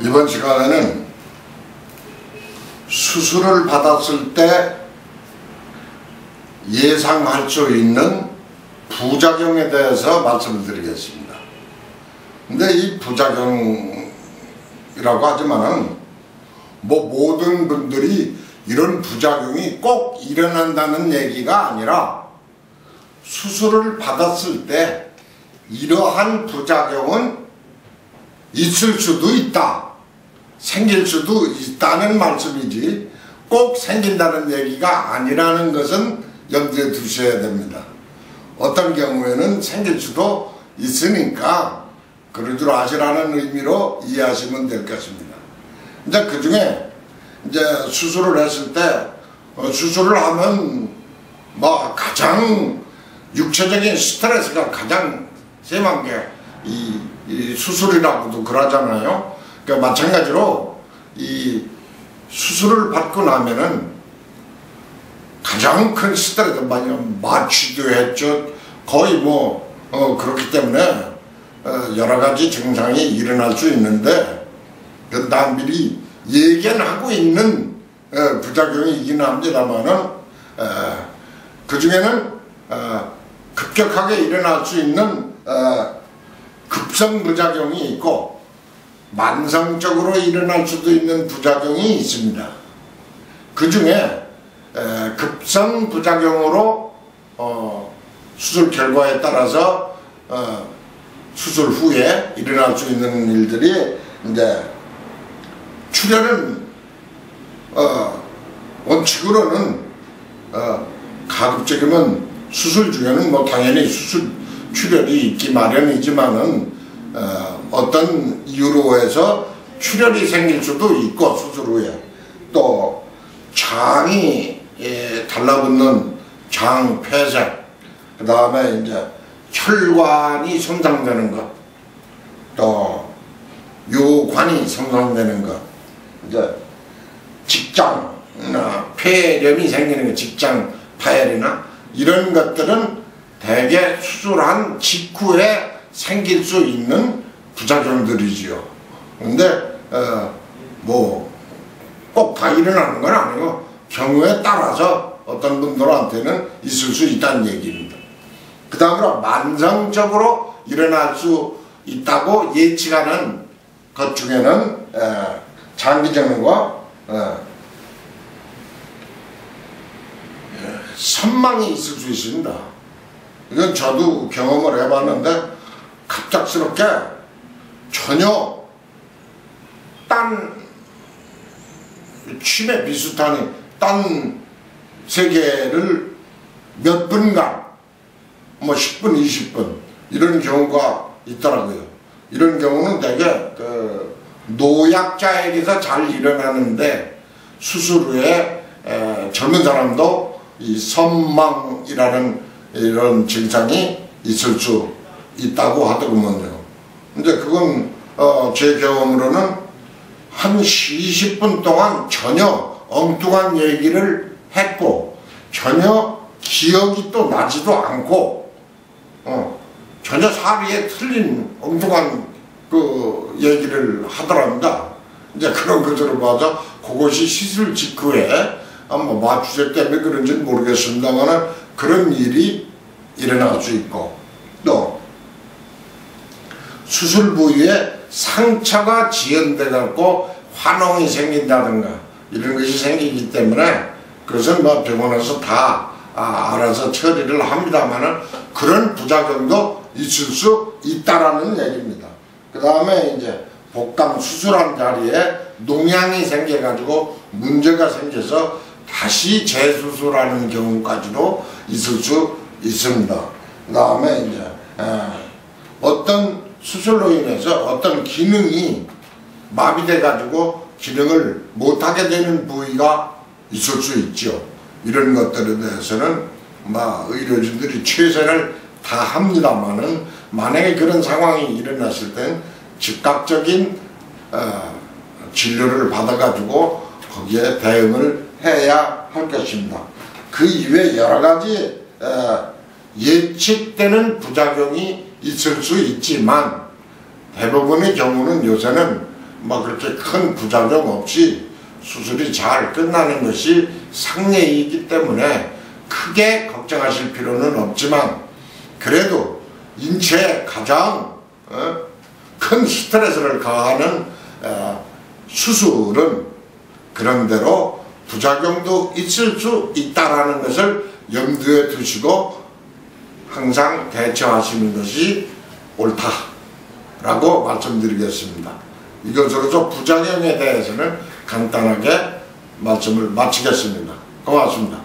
이번 시간에는 수술을 받았을 때 예상할 수 있는 부작용에 대해서 말씀을 드리겠습니다. 근데 이 부작용이라고 하지만은 뭐 모든 분들이 이런 부작용이 꼭 일어난다는 얘기가 아니라 수술을 받았을 때 이러한 부작용은 있을 수도 있다. 생길 수도 있다는 말씀이지 꼭 생긴다는 얘기가 아니라는 것은 염두에 두셔야 됩니다. 어떤 경우에는 생길 수도 있으니까 그럴 줄 아시라는 의미로 이해하시면 될 것입니다. 이제 그 중에 이제 수술을 했을 때 어, 수술을 하면 뭐 가장 육체적인 스트레스가 가장 심한 게이 이 수술이라고도 그러잖아요. 그러니까 마찬가지로 이 수술을 받고 나면은 가장 큰 스트레스 많이 마취도 했죠. 거의 뭐 어, 그렇기 때문에 어, 여러 가지 증상이 일어날 수 있는데 그 남들이 얘기는 하고 있는 어, 부작용이 있긴 합니다만은 어, 그 중에는 어, 급격하게 일어날 수 있는 어, 급성 부작용이 있고 만성적으로 일어날 수도 있는 부작용이 있습니다. 그 중에 급성 부작용으로 어, 수술 결과에 따라서 어, 수술 후에 일어날 수 있는 일들이 이제 출혈은 어, 원칙으로는 어, 가급적이면 수술 중에는 뭐 당연히 수술 출혈이 있기 마련이지만은 어, 떤 이유로 해서 출혈이 생길 수도 있고 수술 후에 또 장이 예, 달라붙는 장 폐색 그 다음에 이제 혈관이 손상되는 것 또 요관이 손상되는 것 이제 직장 폐렴이 생기는 것 직장 파열이나 이런 것들은 대개 수술한 직후에 생길 수 있는 부작용들이지요. 근데 어, 뭐꼭 다 일어나는 건 아니고 경우에 따라서 어떤 분들한테는 있을 수 있다는 얘기입니다. 그 다음으로 만성적으로 일어날 수 있다고 예측하는 것 중에는 에, 장기적인과 선망이 있을 수 있습니다. 이건 저도 경험을 해봤는데 갑작스럽게 전혀 딴 취매 비슷한 딴 세계를 몇 분간 뭐 10분 20분 이런 경우가 있더라고요. 이런 경우는 되게 그 노약자에게서 잘 일어나는데 수술 후에 젊은 사람도 이 선망이라는 이런 증상이 있을 수 있다고 하더군요. 근데 그건 어, 제 경험으로는 한 20분 동안 전혀 엉뚱한 얘기를 했고 전혀 기억이 또 나지도 않고 어, 전혀 사리에 틀린 엉뚱한 그 얘기를 하더랍니다. 이제 그런 것들을 봐서 그것이 시술 직후에 아마 마취제 때문에 그런지는 모르겠습니다만 그런 일이 일어날 수 있고 또 수술 부위에 상처가 지연돼 갖고 환홍이 생긴다든가 이런 것이 생기기 때문에 그것은 뭐 병원에서 다 아, 알아서 처리를 합니다만 그런 부작용도 있을 수 있다라는 얘기입니다. 그 다음에 이제 복강 수술한 자리에 농양이 생겨가지고 문제가 생겨서 다시 재수술하는 경우까지도 있을 수 있습니다. 그 다음에 이제 어떤 수술로 인해서 어떤 기능이 마비돼 가지고 기능을 못하게 되는 부위가 있을 수 있죠. 이런 것들에 대해서는 뭐 의료진들이 최선을 다 합니다만은 만약에 그런 상황이 일어났을 땐 즉각적인 어, 진료를 받아가지고 거기에 대응을 해야 할 것입니다. 그 이외 여러 가지 어, 예측되는 부작용이 있을 수 있지만 대부분의 경우는 요새는 뭐 그렇게 큰 부작용 없이 수술이 잘 끝나는 것이 상례이기 때문에 크게 걱정하실 필요는 없지만 그래도 인체에 가장 어, 큰 스트레스를 가하는 어, 수술은 그런대로 부작용도 있을 수 있다라는 것을 염두에 두시고 항상 대처하시는 것이 옳다라고 말씀드리겠습니다. 이것으로서 부작용에 대해서는 간단하게 말씀을 마치겠습니다. 고맙습니다.